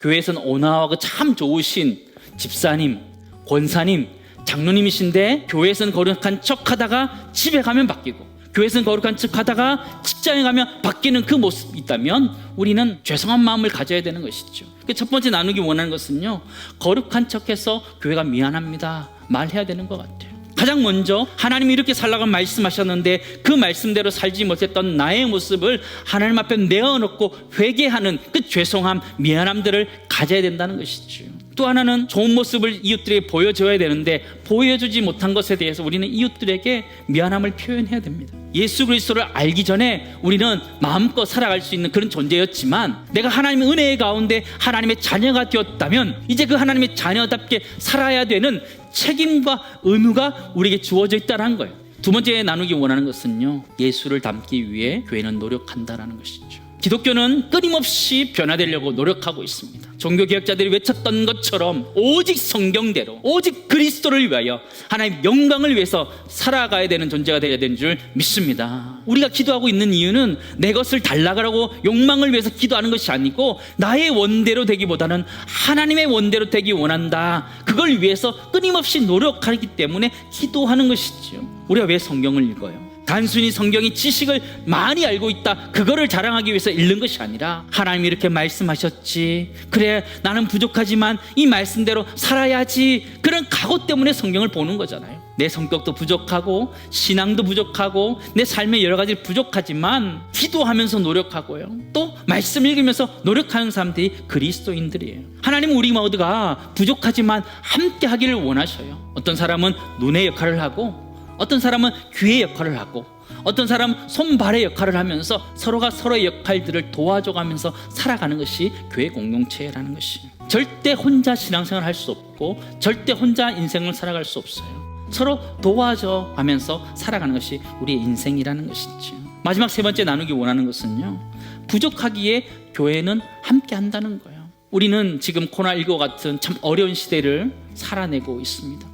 교회에서는 온화하고 참 좋으신 집사님, 권사님, 장로님이신데 교회에서는 거룩한 척 하다가 집에 가면 바뀌고 교회에서는 거룩한 척 하다가 직장에 가면 바뀌는 그 모습이 있다면 우리는 죄송한 마음을 가져야 되는 것이죠. 그첫 번째 나누기 원하는 것은요. 거룩한 척해서 교회가 미안합니다. 말해야 되는 것 같아요. 가장 먼저 하나님이 이렇게 살라고 말씀하셨는데 그 말씀대로 살지 못했던 나의 모습을 하나님 앞에 내어놓고 회개하는 그 죄송함, 미안함들을 가져야 된다는 것이죠. 또 하나는 좋은 모습을 이웃들에게 보여줘야 되는데 보여주지 못한 것에 대해서 우리는 이웃들에게 미안함을 표현해야 됩니다. 예수 그리스도를 알기 전에 우리는 마음껏 살아갈 수 있는 그런 존재였지만 내가 하나님의 은혜 가운데 하나님의 자녀가 되었다면 이제 그 하나님의 자녀답게 살아야 되는 책임과 의무가 우리에게 주어져 있다는 거예요. 두 번째 나누기 원하는 것은요. 예수를 닮기 위해 교회는 노력한다라는 것이죠. 기독교는 끊임없이 변화되려고 노력하고 있습니다. 종교개혁자들이 외쳤던 것처럼 오직 성경대로 오직 그리스도를 위하여 하나님 영광을 위해서 살아가야 되는 존재가 되어야 되는 줄 믿습니다. 우리가 기도하고 있는 이유는 내 것을 달라가라고 욕망을 위해서 기도하는 것이 아니고 나의 원대로 되기보다는 하나님의 원대로 되기 원한다. 그걸 위해서 끊임없이 노력하기 때문에 기도하는 것이죠. 우리가 왜 성경을 읽어요? 단순히 성경이 지식을 많이 알고 있다. 그거를 자랑하기 위해서 읽는 것이 아니라 하나님이 이렇게 말씀하셨지. 그래, 나는 부족하지만 이 말씀대로 살아야지. 그런 각오 때문에 성경을 보는 거잖아요. 내 성격도 부족하고 신앙도 부족하고 내 삶의 여러 가지 부족하지만 기도하면서 노력하고요. 또 말씀 읽으면서 노력하는 사람들이 그리스도인들이에요. 하나님 우리 모두가 부족하지만 함께 하기를 원하셔요. 어떤 사람은 눈의 역할을 하고 어떤 사람은 귀의 역할을 하고 어떤 사람은 손발의 역할을 하면서 서로가 서로의 역할들을 도와줘가면서 살아가는 것이 교회 공동체라는 것이. 절대 혼자 신앙생활 할 수 없고 절대 혼자 인생을 살아갈 수 없어요. 서로 도와줘 하면서 살아가는 것이 우리의 인생이라는 것이죠. 마지막 세 번째 나누기 원하는 것은요 부족하기에 교회는 함께 한다는 거예요. 우리는 지금 코로나19 같은 참 어려운 시대를 살아내고 있습니다.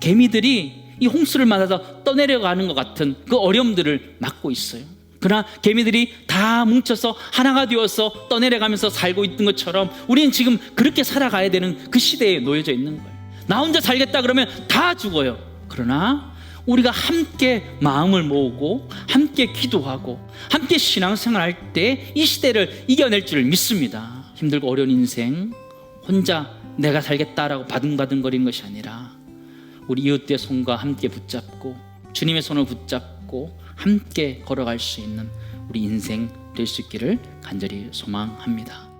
개미들이 이 홍수를 맞아서 떠내려가는 것 같은 그 어려움들을 막고 있어요. 그러나 개미들이 다 뭉쳐서 하나가 되어서 떠내려가면서 살고 있는 것처럼 우리는 지금 그렇게 살아가야 되는 그 시대에 놓여져 있는 거예요. 나 혼자 살겠다 그러면 다 죽어요. 그러나 우리가 함께 마음을 모으고 함께 기도하고 함께 신앙생활 할 때 이 시대를 이겨낼 줄 믿습니다. 힘들고 어려운 인생 혼자 내가 살겠다라고 바둥바둥거리는 것이 아니라 우리 이웃의 손과 함께 붙잡고 주님의 손을 붙잡고 함께 걸어갈 수 있는 우리 인생 될 수 있기를 간절히 소망합니다.